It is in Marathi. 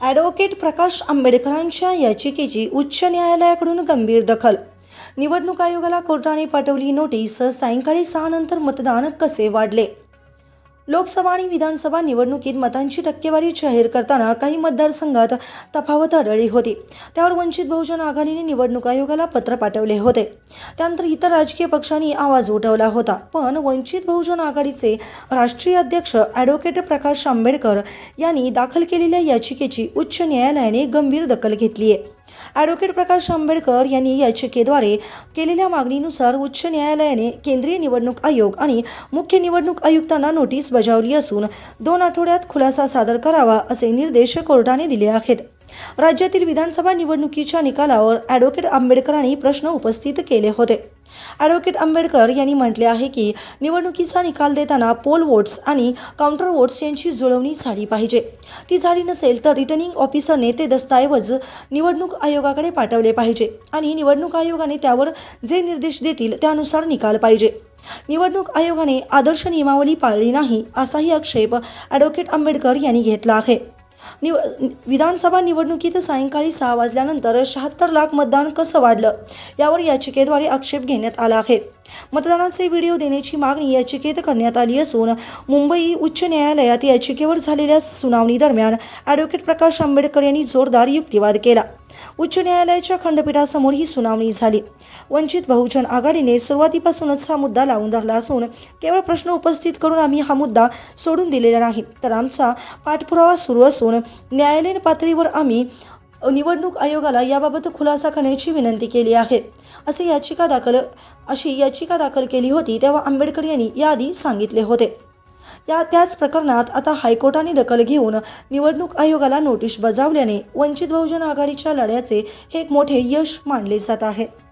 ॲडव्होकेट प्रकाश आंबेडकरांच्या याचिकेची उच्च न्यायालयाकडून गंभीर दखल. निवडणूक आयोगाला कोर्टाने पाठवली नोटीस सायंकाळी सहा नंतर मतदान कसे वाढले? लोकसभा आणि विधानसभा निवडणुकीत मतांची टक्केवारी जाहीर करताना काही मतदारसंघात तफावत आढळली होती. त्यावर वंचित बहुजन आघाडीने निवडणूक आयोगाला पत्र पाठवले होते. त्यानंतर इतर राजकीय पक्षांनी आवाज उठवला होता. पण वंचित बहुजन आघाडीचे राष्ट्रीय अध्यक्ष ॲडव्होकेट प्रकाश आंबेडकर यांनी दाखल केलेल्या याचिकेची उच्च न्यायालयाने गंभीर दखल घेतली आहे ॲडव्होकेट प्रकाश आंबेडकर यांनी याचिकेद्वारे केलेल्या मागणीनुसार उच्च न्यायालयाने केंद्रीय निवडणूक आयोग आणि मुख्य निवडणूक आयुक्तांना नोटीस बजावली असून दोन आठवड्यात खुलासा सादर करावा असे निर्देश कोर्टाने दिले आहेत. राज्यातील विधानसभा निवडणुकीच्या निकालावर ॲडव्होकेट आंबेडकरांनी प्रश्न उपस्थित केले होते. ॲडव्होकेट आंबेडकर यांनी म्हटले आहे की निवडणुकीचा निकाल देताना पोल वोट्स आणि काउंटर वोट्स यांची जुळवणी झाली पाहिजे. ती झाली नसेल तर रिटर्निंग ऑफिसरने ते दस्तऐवज निवडणूक आयोगाकडे पाठवले पाहिजे आणि निवडणूक आयोगाने त्यावर जे निर्देश देतील त्यानुसार निकाल पाहिजे. निवडणूक आयोगाने आदर्श नियमावली पाळली नाही असाही आक्षेप ॲडव्होकेट आंबेडकर यांनी घेतला आहे. निव विधानसभा निवडणुकीत सायंकाळी सहा वाजल्यानंतर शहात्तर लाख मतदान कसं वाढलं? यावर याचिकेद्वारे आक्षेप घेण्यात आला आहे. मतदानाचे व्हिडिओ देण्याची मागणी याचिकेत करण्यात आली असून मुंबई उच्च न्यायालयात याचिकेवर झालेल्या सुनावणी दरम्यान ॲडव्होकेट प्रकाश आंबेडकर यांनी जोरदार युक्तिवाद केला. उच्च न्यायालयाच्या खंडपीठासमोर ही सुनावणी झाली. वंचित बहुजन आघाडीने सुरुवातीपासूनच हा मुद्दा लावून धरला असून केवळ प्रश्न उपस्थित करून आम्ही हा मुद्दा सोडून दिलेला नाही. तर आमचा पाठपुरावा सुरू असून न्यायालयीन पातळीवर आम्ही निवडणूक आयोगाला याबाबत खुलासा करण्याची विनंती केली आहे. असे याचिका दाखल अशी याचिका दाखल केली होती तेव्हा आंबेडकर यांनी याआधी सांगितले होते. या त्याच प्रकरणात आता हायकोर्टाने दखल घेऊन निवडणूक आयोगाला नोटीस बजावल्याने वंचित बहुजन आघाडीच्या लढ्याचे हे एक मोठे यश मानले जात आहे.